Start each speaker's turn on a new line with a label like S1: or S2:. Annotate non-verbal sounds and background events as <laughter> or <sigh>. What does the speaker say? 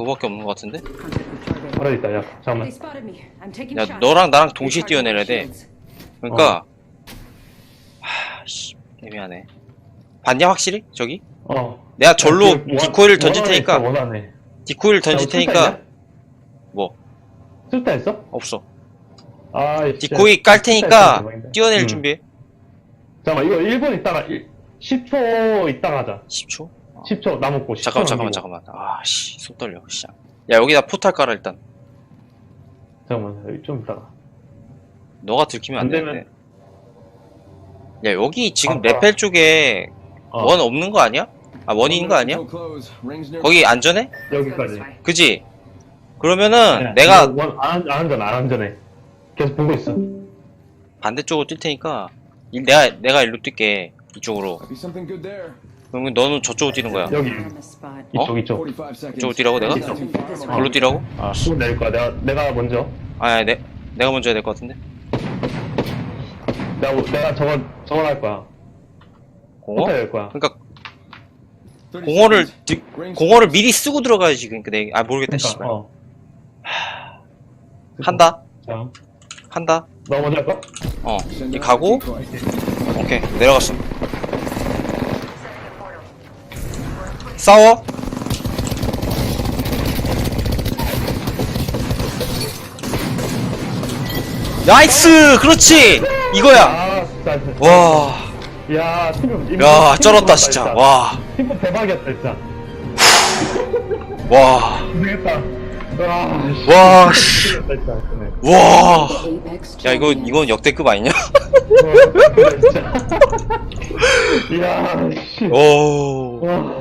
S1: 그거밖에 없는 것 같은데?
S2: 바로 있다 야 잠깐만
S1: 야. 너랑 나랑 동시에 뛰어내려야 돼. 그러니까 하, 씨, 애매하네. 봤냐 확실히? 저기?
S2: 어
S1: 내가 절로
S2: 야, 그 원-
S1: 디코이를 던질
S2: 원안에
S1: 테니까
S2: 있어, 원안에
S1: 디코이를 던질
S2: 야,
S1: 테니까? 뭐
S2: 술타 있어?
S1: 없어.
S2: 아이
S1: 디코이 깔 테니까 뛰어낼
S2: 음.
S1: 준비해.
S2: 잠깐만 이거 1분 있다가 1, 10초 있다가 하자
S1: 10초?
S2: 10초 남았고 10초
S1: 잠깐만 잠깐만 잠깐만. 아씨 손 떨려. 씨. 야 여기다 포탈 깔아 일단.
S2: 잠깐만 여기 좀 있다가
S1: 너가 들키면 안
S2: 안 되면-
S1: 되는데. 야 여기 지금
S2: 아,
S1: 레펠 쪽에
S2: 어,
S1: 원 없는 거 아니야? 아 원인 거 아니야? 거기 안전해?
S2: 여기까지.
S1: 그지? 그러면은
S2: 아니야,
S1: 내가
S2: 이거 원, 안, 안 안전해 안 안전해 계속 보고 있어
S1: 반대쪽으로 뛸 테니까 일- 내가 내가 일로 뛸게 이쪽으로. 그러면 너는 저쪽으로 뛰는 거야.
S2: 여기.
S1: 어?
S2: 이쪽 이쪽
S1: 이쪽으로 뛰라고 내가? 걸로 뛰라고?
S2: 아 그거 낼 거야 내가 내가 먼저
S1: 아, 내 내가 먼저 해야 될 것 같은데.
S2: 내가 내가 저거 저거 할 거야
S1: 공어?
S2: 호텔 낼 거야
S1: 그러니까 공어를 디- 공어를 미리 쓰고 들어가야지. 그러니까 내 아 모르겠다.
S2: 그러니까
S1: 씨발.
S2: 어
S1: 한다.
S2: 자,
S1: 한다.
S2: 너 먼저 할 거야?
S1: 어. 이 가고 오케이 내려갔어. 싸워. 나이스! 그렇지! 이거야!
S2: 아 진짜
S1: 와,
S2: 야팀
S1: 야, 쩔었다, 진짜. 와,
S2: 팀 대박이었다 진짜
S1: 와,
S2: 고생했다 와 씨.
S1: 와, 씨.
S2: 진짜
S1: 야, 이거. 이건 역대급 아니냐?
S2: 와, 진짜. <laughs> 이야 씨
S1: 오.
S2: 와